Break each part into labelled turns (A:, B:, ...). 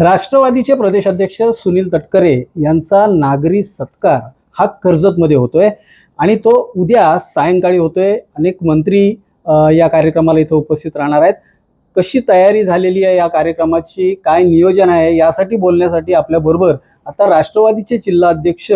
A: राष्ट्रवादीचे प्रदेशाध्यक्ष सुनील तटकरे यांचा नागरी सत्कार हा कर्जतमध्ये होतोय आणि तो उद्या सायंकाळी होतोय. अनेक मंत्री या कार्यक्रमाला इथं उपस्थित राहणार आहेत. कशी तयारी झालेली आहे या कार्यक्रमाची? काय नियोजन आहे? यासाठी बोलण्यासाठी आपल्याबरोबर आता राष्ट्रवादीचे जिल्हाध्यक्ष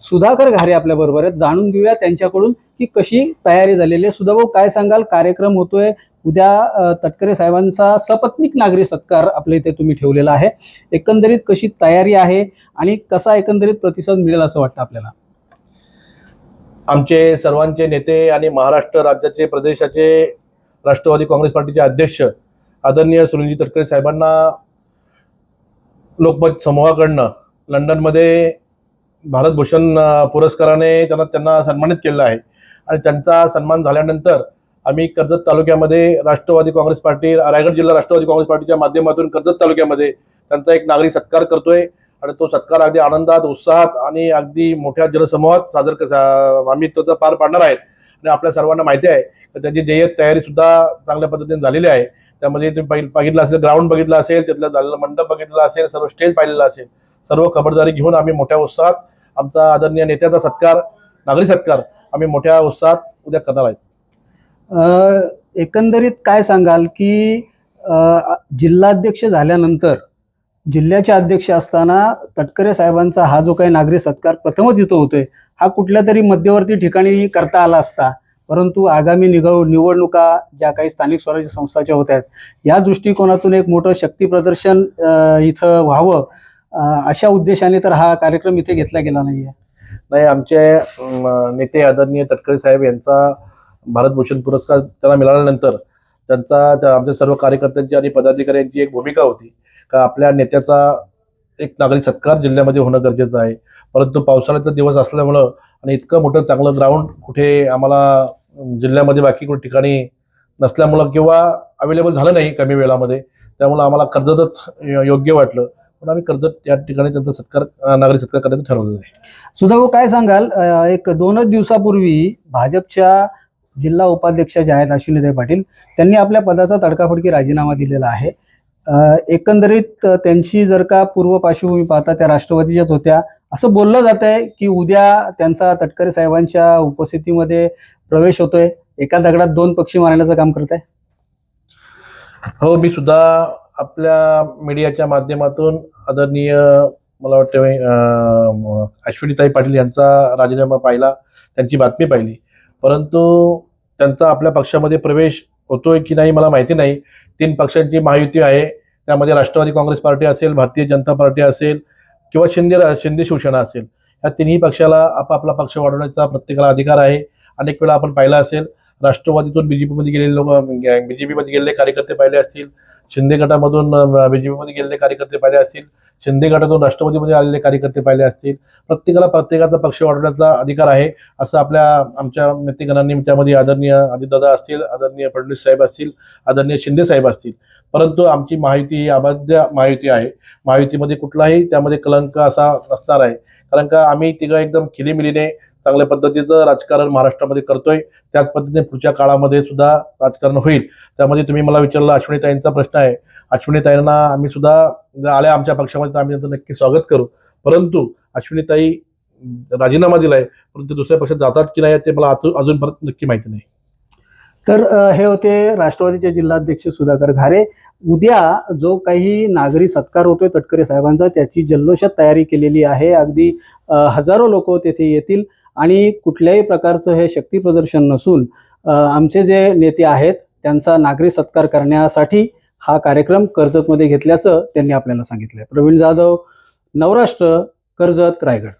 A: सुधाकर घारे आपल्याबरोबर आहेत. जाणून घेऊया त्यांच्याकडून की कशी तयारी झालेली आहे. सुधाभाऊ काय सांगाल? कार्यक्रम होतोय. उद्या तटकरे साहेबांचा सपत्नीक नागरी सत्कार आपल्या इथे तुम्ही ठेवलेला आहे. एकंदरीत कशी तयारी आहे आणि कसा एकंदरीत प्रतिसाद मिळेल असं वाटतं आपल्याला?
B: आमचे सर्वांचे नेते आणि महाराष्ट्र राज्याचे प्रदेशाचे राष्ट्रवादी काँग्रेस पार्टीचे अध्यक्ष आदरणीय सुनीलजी तटकरे साहेबांना लोकमत समूहाकडनं लंडनमध्ये भारतभूषण भूषण पुरस्काराने त्यांना त्यांना सन्मानित केलेलं आहे. आणि त्यांचा सन्मान झाल्यानंतर आम्ही कर्जत तालुक्यामध्ये राष्ट्रवादी काँग्रेस पार्टी रायगड जिल्हा राष्ट्रवादी काँग्रेस पार्टीच्या माध्यमातून कर्जत तालुक्यामध्ये त्यांचा एक नागरी सत्कार करतोय. आणि तो सत्कार अगदी आनंदात उत्साहात आणि अगदी मोठ्या जनसमूहात सादर आम्ही तो पार पाडणार आहेत. आणि आपल्या सर्वांना माहिती आहे तर त्याची ध्येय तयारी सुद्धा चांगल्या पद्धतीने झालेली आहे. त्यामध्ये तुम्ही बघितलं असेल ग्राउंड बघितलं असेल तिथलं झालेलं मंडप बघितलं असेल सर्व स्टेज पाहिलेलं असेल. सर्व खबरदारी घेऊन आम्ही मोठ्या उत्साहात आमचा आदरणीय नेत्याचा सत्कार नागरी सत्कार आम्ही मोठ्या उत्साहात उद्या करणार आहेत.
A: एकंदरीत काय सांगाल की जिल्हाध्यक्ष झाल्यानंतर जिल्ह्याचे अध्यक्ष असताना तटकरे साहेबांचा हा जो काही नागरी सत्कार प्रथमच इथं होतोय हा कुठल्या तरी मध्यवर्ती ठिकाणी करता आला असता परंतु आगामी निगव निवडणुका ज्या काही स्थानिक स्वराज्य संस्थाच्या होत आहेत या दृष्टिकोनातून एक मोठं शक्ती प्रदर्शन इथं व्हावं अशा उद्देशाने तर हा कार्यक्रम इथे घेतला गेला नाहीये.
B: नाही आमचे नेते आदरणीय तटकरे साहेब यांचा भारतभूषण पुरस्कार त्यांना मिळाल्यानंतर त्यांचा त्या आमच्या सर्व कार्यकर्त्यांची आणि पदाधिकाऱ्यांची एक भूमिका होती. का आपल्या नेत्याचा एक नागरी सत्कार जिल्ह्यामध्ये होणं गरजेचं आहे. परंतु पावसाळ्याचा दिवस असल्यामुळं आणि इतकं मोठं चांगलं ग्राउंड कुठे आम्हाला जिल्ह्यामध्ये बाकी कुठे ठिकाणी नसल्यामुळं किंवा अवेलेबल झालं नाही कमी वेळामध्ये त्यामुळं आम्हाला कर्जतच योग्य वाटलं. पण आम्ही कर्जत या ठिकाणी त्यांचा सत्कार नागरी सत्कार करण्याचं ठरवलेलं आहे.
A: सुधाभाऊ काय सांगाल? एक दोनच दिवसापूर्वी भाजपच्या जिल्हा उपाध्यक्ष जे आहेत अश्विनीताई पाटील त्यांनी आपल्या पदाचा तडकाफडकी राजीनामा दिलेला आहे. एकंदरीत त्यांची जर का पूर्व पार्श्वभूमी पाहता त्या राष्ट्रवादीच्याच होत्या असं बोललं जात आहे की उद्या त्यांचा तटकरे साहेबांच्या उपस्थितीमध्ये प्रवेश होतोय. एका दगडात दोन पक्षी मारण्याचं काम करत आहे
B: हो मी सुद्धा आपल्या मीडियाच्या माध्यमातून आदरणीय मला वाटतं अश्विनीताई पाटील यांचा राजीनामा पाहिला त्यांची बातमी पाहिली. परंतु त्यांचा आपल्या पक्षामध्ये प्रवेश होतोय की नाही मला माहिती नाही. तीन पक्षांची महायुती आहे. त्यामध्ये राष्ट्रवादी काँग्रेस पार्टी असेल भारतीय जनता पार्टी असेल किंवा शिंदे शिंदे शिवसेना असेल. या तिन्ही पक्षाला आपापला पक्ष वाढवण्याचा प्रत्येकाला अधिकार आहे. अनेक वेळा आपण पाहिला असेल राष्ट्रवादीतून बीजेपीमध्ये गेलेले लोक बीजेपीमध्ये गेलेले कार्यकर्ते पाहिले असतील. शिंदे गटामधून बीजेपीमध्ये गेलेले कार्यकर्ते पाहिले असतील. शिंदे गटातून राष्ट्रवादीमध्ये आलेले कार्यकर्ते पाहिले असतील. प्रत्येकाला प्रत्येकाचा पक्ष वाढवण्याचा अधिकार आहे असं आपल्या आमच्या नेतेगणांनी त्यामध्ये आदरणीय अजितदादा असतील आदरणीय फडणवीस साहेब असतील आदरणीय शिंदे साहेब असतील. परंतु आमची माहिती ही अबाध्य माहिती आहे. महायुतीमध्ये कुठलाही त्यामध्ये कलंक असा असणार आहे. कारण का आम्ही तिघं एकदम खिलीमिलीने चांगल्या पद्धतीचं राजकारण महाराष्ट्रामध्ये करतोय. त्याच पद्धतीने पुढच्या काळामध्ये सुद्धा राजकारण होईल. त्यामध्ये तुम्ही मला विचारलं अश्विनीताईंचा प्रश्न आहे. अश्विनीताईंना आम्ही सुद्धा आल्या आमच्या पक्षामध्ये तर आम्ही त्यांचं नक्की स्वागत करू. परंतु अश्विनीताई राजीनामा दिलाय परंतु दुसऱ्या पक्षात जातात की नाही ते मला अजून अजूनपर्यंत नक्की माहिती नाही.
A: तर हे होते राष्ट्रवादीचे जिल्हाध्यक्ष सुधाकर घारे. उद्या जो काही नागरी सत्कार होतोय तटकरे साहेबांचा त्याची जल्लोषात तयारी केलेली आहे. अगदी हजारो लोक तेथे येतील आणि कुठल्याही प्रकारचं हे शक्ती प्रदर्शन नसून आमचे जे नेते आहेत त्यांचा नागरी सत्कार करण्यासाठी हा कार्यक्रम कर्जतमध्ये घेतल्याचं त्यांनी आपल्याला सांगितलं प्रवीण जाधव नवराष्ट्र कर्जत रायगड.